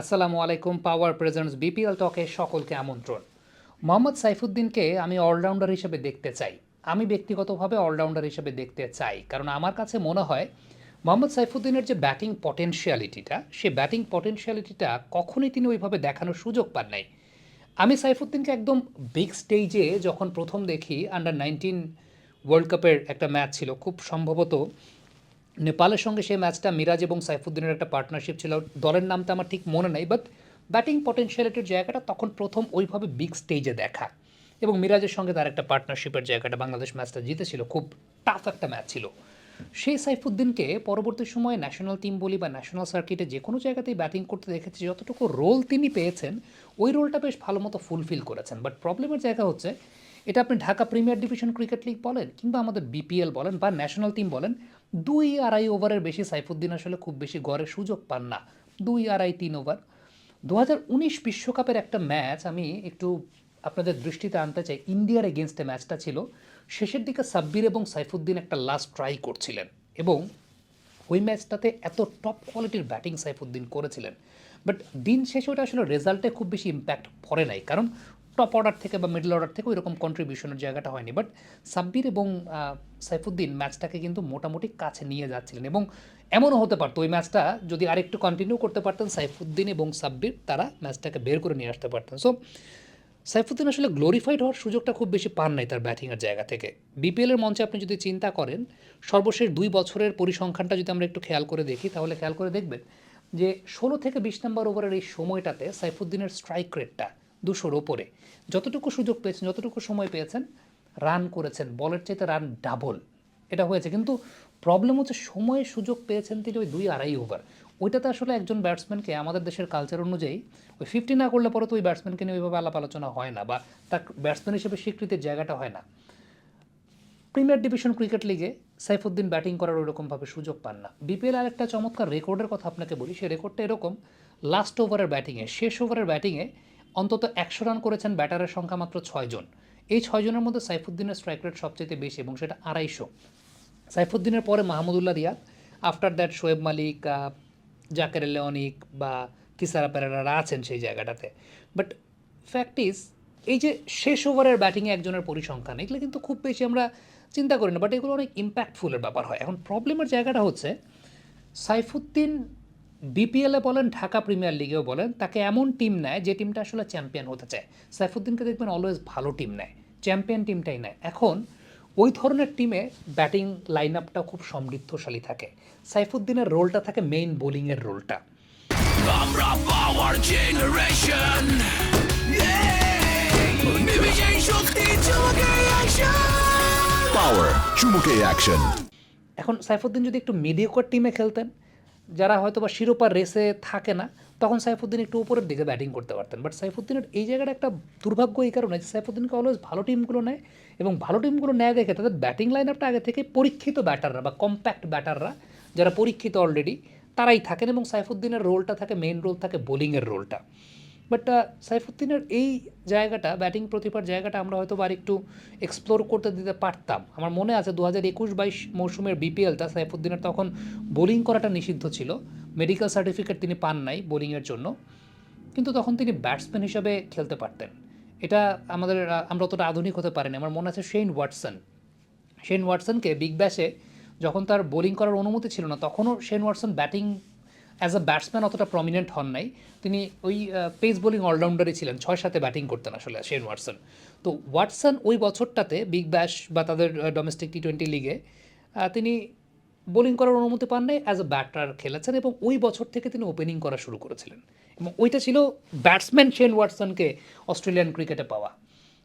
আসসালামু আলাইকুম পাওয়ার presents BPL টকে সকলকে আমন্ত্রণ। মোহাম্মদ সাইফুদ্দিনকে আমি অলরাউন্ডার হিসেবে দেখতে চাই। আমি ব্যক্তিগতভাবে অলরাউন্ডার হিসেবে দেখতে চাই, কারণ আমার কাছে মনে হয় মোহাম্মদ সাইফুদ্দিনের যে ব্যাটিং পটেনশিয়ালিটিটা সে ব্যাটিং পটেনশিয়ালিটিটা কখনোই তিনি ওইভাবে দেখানোর সুযোগ পান নাই। আমি সাইফুদ্দিনকে একদম বিগ স্টেজে যখন প্রথম দেখি আন্ডার নাইনটিন ওয়ার্ল্ড কাপের একটা ম্যাচ ছিল, খুব সম্ভবত নেপালের সঙ্গে সেই ম্যাচটা মিরাজ এবং সাইফুদ্দিনের একটা পার্টনারশিপ ছিল। দলের নামটা আমার ঠিক মনে নেই বাট ব্যাটিং পটেনশিয়ালিটির জায়গাটা তখন প্রথম ওইভাবে বিগ স্টেজে দেখা। এবং মিরাজের সঙ্গে তার একটা পার্টনারশিপের জায়গাটা বাংলাদেশ ম্যাচটা জিতেছিল, খুব টাফ একটা ম্যাচ ছিল। সেই সাইফুদ্দিনকে পরবর্তী সময়ে ন্যাশনাল টিম বলি বা ন্যাশনাল সার্কিটে যে কোনো জায়গাতেই ব্যাটিং করতে দেখেছি, যতটুকু রোল তিনি পেয়েছেন, ওই রোলটা বেশ ভালো মতো ফুলফিল করেছেন। বাট প্রবলেমের জায়গা হচ্ছে এটা আপনি Dhaka premier division cricket league বলেন কিংবা আমাদের বিপিএল বলেন বা ন্যাশনাল টিম বলেন, দুই আড়াই ওভারের বেশি সাইফুদ্দিন আসলে খুব বেশি গড়ে সুযোগ পান না। দুই আড়াই তিন ওভার। দু হাজার উনিশ বিশ্বকাপের একটা ম্যাচ আমি একটু আপনাদের দৃষ্টিতে আনতে চাই। ইন্ডিয়ার এগেনস্টে ম্যাচটা ছিল। শেষের দিকে সাব্বির এবং সাইফুদ্দিন একটা লাস্ট ট্রাই করছিলেন এবং ওই ম্যাচটাতে এত টপ কোয়ালিটির ব্যাটিং সাইফুদ্দিন করেছিলেন। বাট দিন শেষে ওটা আসলে রেজাল্টে খুব বেশি ইম্প্যাক্ট পড়ে নাই। কারণ টপ অর্ডার থেকে বা মিডল অর্ডার থেকে ওইরকম কন্ট্রিবিউশনের জায়গাটা হয়নি। বাট সাব্বির এবং সাইফুদ্দিন ম্যাচটাকে কিন্তু মোটামুটি কাছে নিয়ে যাচ্ছিলেন এবং এমনও হতে পারতো, ওই ম্যাচটা যদি আরেকটু কন্টিনিউ করতে পারতেন, সাইফুদ্দিন এবং সাব্বির তারা ম্যাচটাকে বের করে নিয়ে আসতে পারতেন। সো সাইফুদ্দিন আসলে গ্লোরিফাইড হওয়ার সুযোগটা খুব বেশি পান নাই তার ব্যাটিংয়ের জায়গা থেকে। বিপিএলের মঞ্চে আপনি যদি চিন্তা করেন, সর্বশেষ দুই বছরের পরিসংখ্যানটা যদি আমরা একটু খেয়াল করে দেখি, তাহলে খেয়াল করে দেখবেন যে ষোলো থেকে বিশ নম্বর ওভারের এই সময়টাতে সাইফুদ্দিনের স্ট্রাইক রেটটা দুশোর ওপরে। যতটুকু সুযোগ পেয়েছেন, যতটুকু সময় পেয়েছেন, রান করেছেন। বলের চাইতে রান ডাবল। এটা হয়েছে। কিন্তু প্রবলেম হচ্ছে সময়ে সুযোগ পেয়েছেন তিনি ওই দুই আড়াই ওভার ওইটাতে আসলে একজন ব্যাটসম্যানকে আমাদের দেশের কালচার অনুযায়ী ওই ফিফটি না করলে পরে তো ওই ব্যাটসম্যানকে নিয়ে ওইভাবে আলাপ আলোচনা হয় না বা তার ব্যাটসম্যান হিসেবে স্বীকৃতির জায়গাটা হয় না। প্রিমিয়ার ডিভিশন ক্রিকেট লিগে সাইফুদ্দিন ব্যাটিং করার ওরকমভাবে সুযোগ পান না। বিপিএল আর একটা চমৎকার রেকর্ডের কথা আপনাকে বলি। সেই রেকর্ডটা এরকম লাস্ট ওভারের ব্যাটিংয়ে শেষ ওভারের ব্যাটিংয়ে অন্তত একশো রান করেছেন ব্যাটারের সংখ্যা মাত্র ছয়জন এই ছয়জনের মধ্যে সাইফুদ্দিনের স্ট্রাইক রেট সবচেয়ে বেশি এবং সেটা আড়াইশো। সাইফুদ্দিনের পরে মাহমুদুল্লাহ রিয়াদ আফটার দ্যাট শোয়েব মালিক জাকের লেওনিক বা কিসারা পেরেরারা আছেন সেই জায়গাটাতে। বাট ফ্যাক্ট ইজ এই যে শেষ ওভারের ব্যাটিংয়ে একজনের পরিসংখ্যান, এগুলো কিন্তু খুব বেশি আমরা চিন্তা করি না বাট এগুলো অনেক ইম্প্যাক্টফুলের ব্যাপার হয়। এখন প্রবলেমের জায়গাটা হচ্ছে, সাইফুদ্দিন বিপিএলে বলেন ঢাকা প্রিমিয়ার লিগেও বলেন তাকে এমন টিম নেয় যে টিমটা আসলে চ্যাম্পিয়ন হতে চায়। সাইফুদ্দিনকে দেখবেন অলওয়েজ ভালো টিম নেয় চ্যাম্পিয়ন টিমটাই নেয়। এখন ওই ধরনের টিমে ব্যাটিং লাইন আপটা খুব সমৃদ্ধশালী থাকে। সাইফুদ্দিনের রোলটা থাকে মেইন বোলিংয়ের রোলটা আমরা পাওয়ার জেনারেশন চমকে চুমুকে অ্যাকশন এখন সাইফুদ্দিন যদি একটু মিডিওকর টিমে খেলতেন যারা হয়তো বা শিরোপার রেসে থাকে না, তখন সাইফুদ্দিন একটু উপরের দিকে ব্যাটিং করতে পারতেন। বাট সাইফুদ্দিনের এই জায়গাটা একটা দুর্ভাগ্য এই কারণে যে সাইফুদ্দিনকে অলওয়েজ ভালো টিমগুলো নেয় এবং ভালো টিমগুলো নেয় দেখে তাদের ব্যাটিং লাইন আপটা আগে থেকে পরীক্ষিত ব্যাটাররা বা কম্প্যাক্ট ব্যাটাররা যারা পরীক্ষিত অলরেডি তারাই থাকেন এবং সাইফুদ্দিনের রোলটা থাকে মেইন রোল থাকে বোলিংয়ের রোলটা বাট সাইফুদ্দিনের এই জায়গাটা, ব্যাটিং প্রতিভার জায়গাটা আমরা হয়তো আর একটু এক্সপ্লোর করতে দিতে পারতাম। আমার মনে আছে দু হাজার একুশ বাইশ মৌসুমের বিপিএলটা সাইফুদ্দিনের তখন বোলিং করাটা নিষিদ্ধ ছিল। মেডিকেল সার্টিফিকেট তিনি পান নাই বোলিংয়ের জন্য। কিন্তু তখন তিনি ব্যাটসম্যান হিসাবে খেলতে পারতেন। এটা আমাদের আমরা অতটা আধুনিক হতে পারিনি। আমার মনে আছে শেন ওয়াটসন শেন ওয়াটসনকে বিগ ব্যাশে যখন তার বোলিং করার অনুমতি ছিল না, তখনও Shane Watson batting as a batsman অতটা প্রমিনেন্ট হন নাই। তিনি ওই পেস বোলিং অলরাউন্ডারই ছিলেন, ছয় সাথে ব্যাটিং করতেন আসলে শেন ওয়াটসন তো ওয়াটসন ওই বছরটাতে বিগ ব্যাশ বা তাদের ডোমেস্টিক টি টোয়েন্টি লিগে তিনি বোলিং করার অনুমতি পান নাই অ্যাজ আ ব্যাটার খেলেছেন এবং ওই বছর থেকে তিনি ওপেনিং করা শুরু করেছিলেন। এবং ওইটা ছিল ব্যাটসম্যান শেন ওয়াটসনকে অস্ট্রেলিয়ান ক্রিকেটে পাওয়া।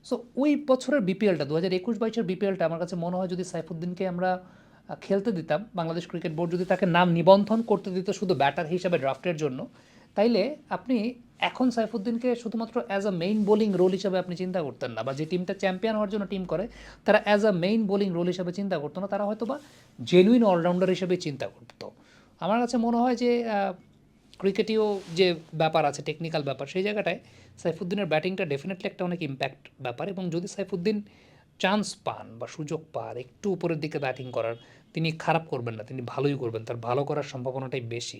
সো ওই বছরের বিপিএলটা দু হাজার একুশ বাইশের বিপিএলটা আমার কাছে মনে হয় যদি সাইফুদ্দিনকে আমরা খেলতে দিতাম। বাংলাদেশ ক্রিকেট বোর্ড যদি তাকে নাম নিবন্ধন করতে দিত শুধু ব্যাটার হিসাবে ড্রাফটের জন্য, তাইলে আপনি এখন সাইফুদ্দিনকে শুধুমাত্র as a main bowling role হিসাবে আপনি চিন্তা করতেন না, বা যে টিমটা চ্যাম্পিয়ন হওয়ার জন্য টিম করে, তারা as a main bowling role হিসাবে চিন্তা করতো না, তারা হয়তো বা জেনুইন অলরাউন্ডার হিসেবে চিন্তা করতো। আমার কাছে মনে হয় যে ক্রিকেটীয় যে ব্যাপার আছে টেকনিক্যাল ব্যাপার, সেই জায়গাটায় সাইফুদ্দিনের ব্যাটিংটা ডেফিনেটলি একটা অনেক ইম্প্যাক্ট ব্যাপার, এবং যদি সাইফুদ্দিন চান্স পান বা সুযোগ পান, একটু উপরের দিকে ব্যাটিং করার, তিনি খারাপ করবেন না, তিনি ভালোই করবেন, তার ভালো করার সম্ভাবনাটাই বেশি।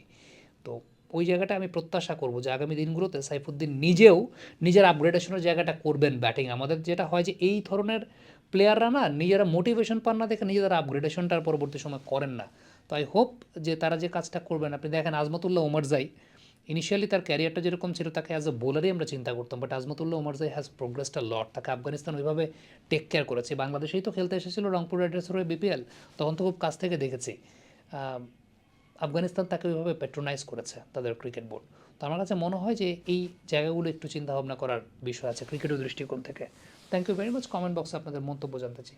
তো ওই জায়গাটা আমি প্রত্যাশা করব যে আগামী দিনগুলোতে সাইফুদ্দিন নিজেও নিজের আপগ্রেডেশনের জায়গাটা করবেন ব্যাটিং আমাদের যেটা হয় যে এই ধরনের প্লেয়াররা না নিজেরা মোটিভেশন পান না দেখে নিজেরা আপগ্রেডেশনটার পরবর্তী সময় করেন না। তো আই হোপ যে তারা যে কাজটা করবেন, আপনি দেখেন আজমতুল্লাহ ওমরজাই ইনিশিয়ালি তার ক্যারিয়ারটা যেরকম ছিল, তাকে অ্যাজ এ বোলারই আমরা চিন্তা করতাম but Azmatullah Omarzai has progressed a lot তাকে আফগানিস্তান ওইভাবে টেক কেয়ার করেছে। বাংলাদেশেই তো খেলতে এসেছিল রংপুর রাইডার্সের হয়ে বিপিএল তখন তো খুব কাছ থেকে দেখেছি। আফগানিস্তান তাকে ওইভাবে পেট্রোনাইজ করেছে তাদের ক্রিকেট বোর্ড তো আমার কাছে মনে হয় যে এই জায়গাগুলো একটু চিন্তা ভাবনা করার বিষয় আছে ক্রিকেটের দৃষ্টিকোণ থেকে। Thank you very much comment বক্সে আপনাদের মন্তব্য জানতে চাই।